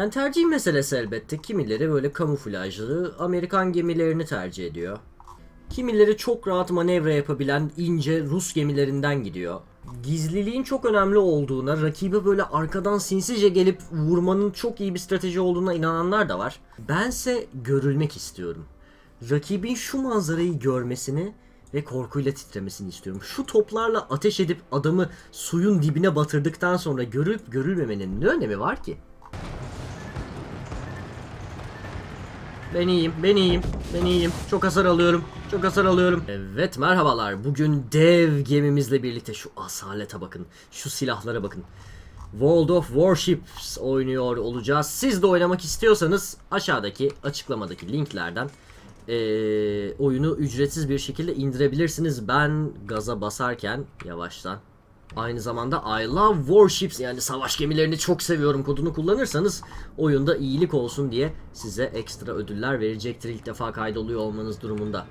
Yani tercih meselesi elbette. Kimileri böyle kamuflajlı Amerikan gemilerini tercih ediyor. Kimileri çok rahat manevra yapabilen ince Rus gemilerinden gidiyor. Gizliliğin çok önemli olduğuna, rakibi böyle arkadan sinsice gelip vurmanın çok iyi bir strateji olduğuna inananlar da var. Bense görülmek istiyorum. Rakibin şu manzarayı görmesini ve korkuyla titremesini istiyorum. Şu toplarla ateş edip adamı suyun dibine batırdıktan sonra görülüp görülmemenin ne önemi var ki? Ben iyiyim, ben iyiyim, ben iyiyim. Çok hasar alıyorum, çok hasar alıyorum. Evet merhabalar. Bugün dev gemimizle birlikte şu asalete bakın. Şu silahlara bakın. World of Warships oynuyor olacağız. Siz de oynamak istiyorsanız aşağıdaki açıklamadaki linklerden eee, oyunu ücretsiz bir şekilde indirebilirsiniz. Ben gaza basarken yavaştan Aynı zamanda I love warships yani savaş gemilerini çok seviyorum kodunu kullanırsanız oyunda iyilik olsun diye size ekstra ödüller verecektir ilk defa kaydoluyor olmanız durumunda.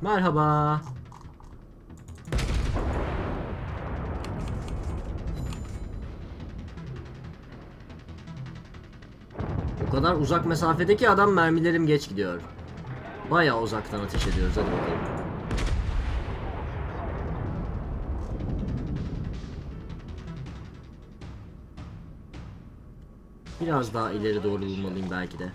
Merhaba. O kadar uzak mesafedeki adam mermilerim geç gidiyor. Bayağı uzaktan ateş ediyoruz hadi bakalım. Biraz daha ileri doğru bulmalıyım belki de.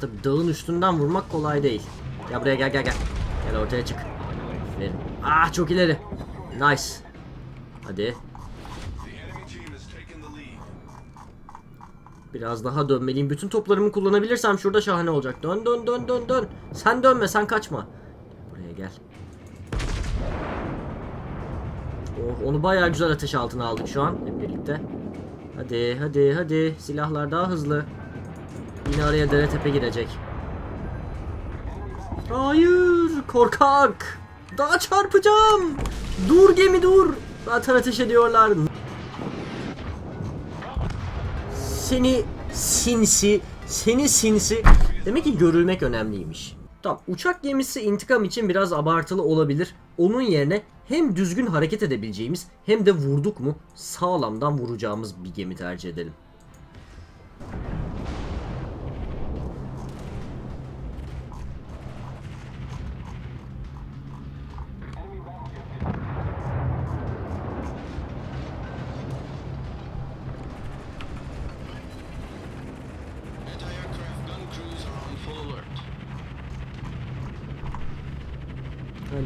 Tabi dağın üstünden vurmak kolay değil. Gel buraya gel gel gel. Gel ortaya çık. Aferin. Ah çok ileri. Nice. Hadi. Biraz daha dönmeliyim. Bütün toplarımı kullanabilirsem şurada şahane olacak. Dön dön dön dön dön. Sen dönme sen kaçma. Buraya gel. Oh, onu bayağı güzel ateş altına aldık şu an hep birlikte. Hadi hadi hadi. Silahlar daha hızlı. Yine araya dere tepe girecek. Hayır korkak. Daha çarpacağım. Dur gemi dur. Zaten ateş ediyorlar. Seni sinsi, seni sinsi. Demek ki görülmek önemliymiş. Tamam uçak gemisi intikam için biraz abartılı olabilir. Onun yerine hem düzgün hareket edebileceğimiz hem de vurduk mu sağlamdan vuracağımız bir gemi tercih edelim.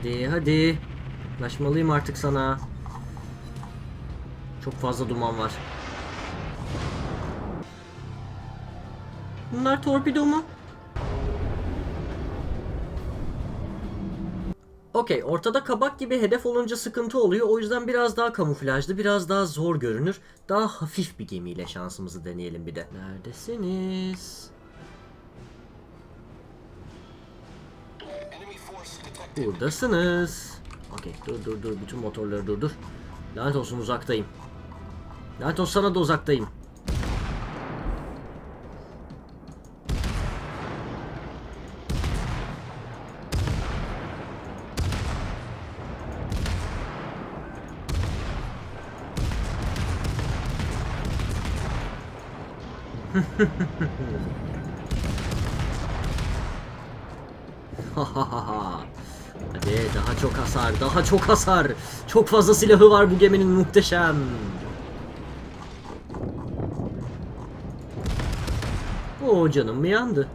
Hadi hadi. Yaklaşmalıyım artık sana. Çok fazla duman var. Bunlar torpido mu? Okey, ortada kabak gibi hedef olunca sıkıntı oluyor. O yüzden biraz daha kamuflajlı, biraz daha zor görünür. Daha hafif bir gemiyle şansımızı deneyelim bir de. Neredesiniz? Buradasınız. Okey dur dur dur bütün motorları durdur. Lanet olsun uzaktayım. Lanet olsun sana da uzaktayım. Hadi daha çok hasar, daha çok hasar. Çok fazla silahı var bu geminin muhteşem. Oo canım mı yandı?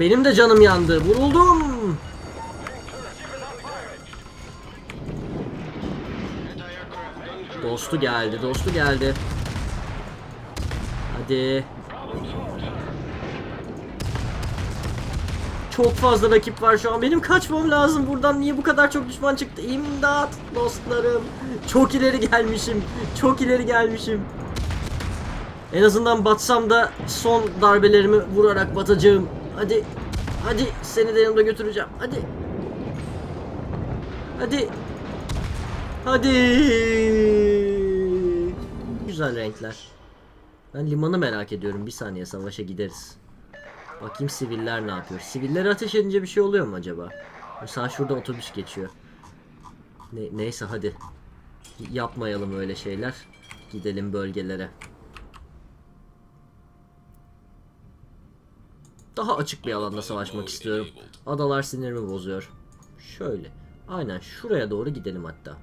Benim de canım yandı. Vuruldum. Dostu geldi, dostu geldi. Hadi. Çok fazla rakip var şu an. Benim kaçmam lazım buradan. Niye bu kadar çok düşman çıktı? İmdat dostlarım. Çok ileri gelmişim. Çok ileri gelmişim. En azından batsam da son darbelerimi vurarak batacağım. Hadi. Hadi seni de yanımda götüreceğim. Hadi. Hadi. Hadi. Güzel renkler. Ben limanı merak ediyorum. Bir saniye savaşa gideriz. Bakayım siviller ne yapıyor. Sivilleri ateş edince bir şey oluyor mu acaba? Mesela şurada otobüs geçiyor. Ne, neyse hadi. Yapmayalım öyle şeyler. Gidelim bölgelere. Daha açık bir alanda savaşmak istiyorum. Adalar sinirimi bozuyor. Şöyle. Aynen şuraya doğru gidelim hatta.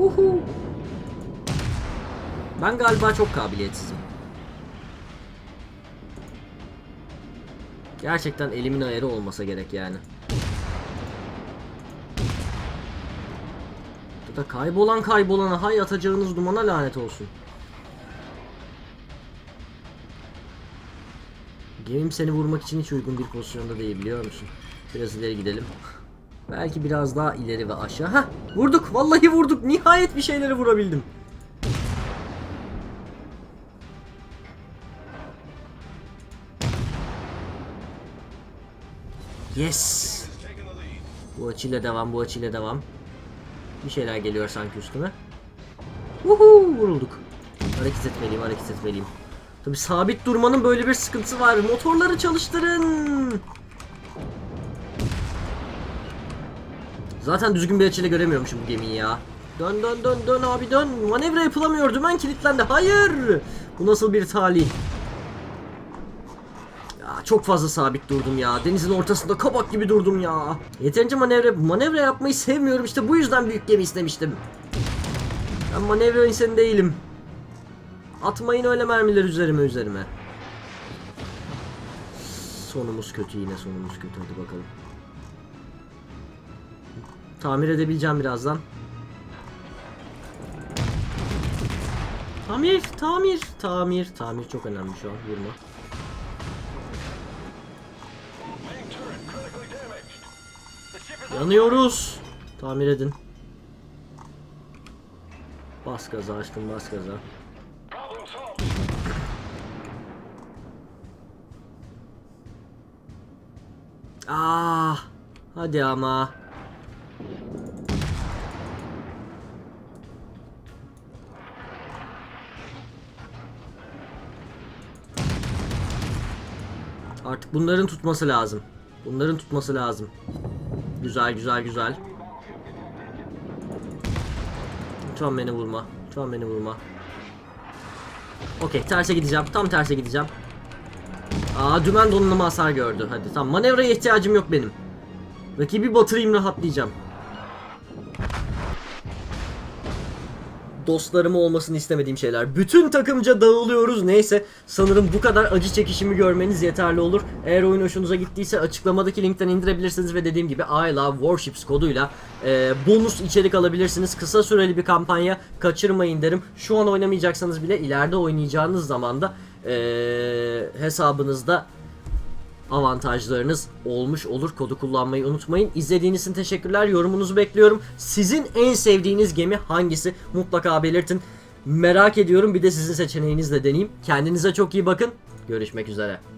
Uhu. Ben galiba çok kabiliyetsizim. Gerçekten elimin ayarı olmasa gerek yani. Da kaybolan kaybolana hay atacağınız dumana lanet olsun. Gemim seni vurmak için hiç uygun bir pozisyonda değil biliyor musun? Biraz ileri gidelim. Belki biraz daha ileri ve aşağı. Hah vurduk vallahi vurduk. Nihayet bir şeyleri vurabildim. Yes. Bu açıyla devam, bu açıyla devam. Bir şeyler geliyor sanki üstüme. Uhu vurulduk. Hareket etmeliyim, hareket etmeliyim. Tabi sabit durmanın böyle bir sıkıntısı var. Motorları çalıştırın. Zaten düzgün bir açıyla göremiyormuşum bu gemiyi ya. Dön dön dön dön abi dön. Manevra yapılamıyor. Dümen kilitlendi. Hayır. Bu nasıl bir talih? Çok fazla sabit durdum ya. Denizin ortasında kabak gibi durdum ya. Yeterince manevra manevra yapmayı sevmiyorum. İşte bu yüzden büyük gemi istemiştim. Ben manevra insanı değilim. Atmayın öyle mermiler üzerime üzerime. Sonumuz kötü yine sonumuz kötü hadi bakalım. Tamir edebileceğim birazdan. Tamir, tamir, tamir, tamir çok önemli şu an vurma. Yanıyoruz. Tamir edin. Bas gaza açtım bas gaza. Ah, hadi ama. Artık bunların tutması lazım. Bunların tutması lazım. Güzel güzel güzel. Lütfen beni vurma. Lütfen beni vurma. Okey terse gideceğim. Tam terse gideceğim. Aa dümen donanımı hasar gördü. Hadi tamam manevraya ihtiyacım yok benim. Rakibi batırayım rahatlayacağım. Dostlarım olmasını istemediğim şeyler. Bütün takımca dağılıyoruz. Neyse sanırım bu kadar acı çekişimi görmeniz yeterli olur. Eğer oyun hoşunuza gittiyse açıklamadaki linkten indirebilirsiniz ve dediğim gibi I Love Warships koduyla e, bonus içerik alabilirsiniz. Kısa süreli bir kampanya kaçırmayın derim. Şu an oynamayacaksanız bile ileride oynayacağınız zaman da e, hesabınızda avantajlarınız olmuş olur. Kodu kullanmayı unutmayın. İzlediğiniz için teşekkürler. Yorumunuzu bekliyorum. Sizin en sevdiğiniz gemi hangisi? Mutlaka belirtin. Merak ediyorum. Bir de sizin seçeneğinizle deneyeyim. Kendinize çok iyi bakın. Görüşmek üzere.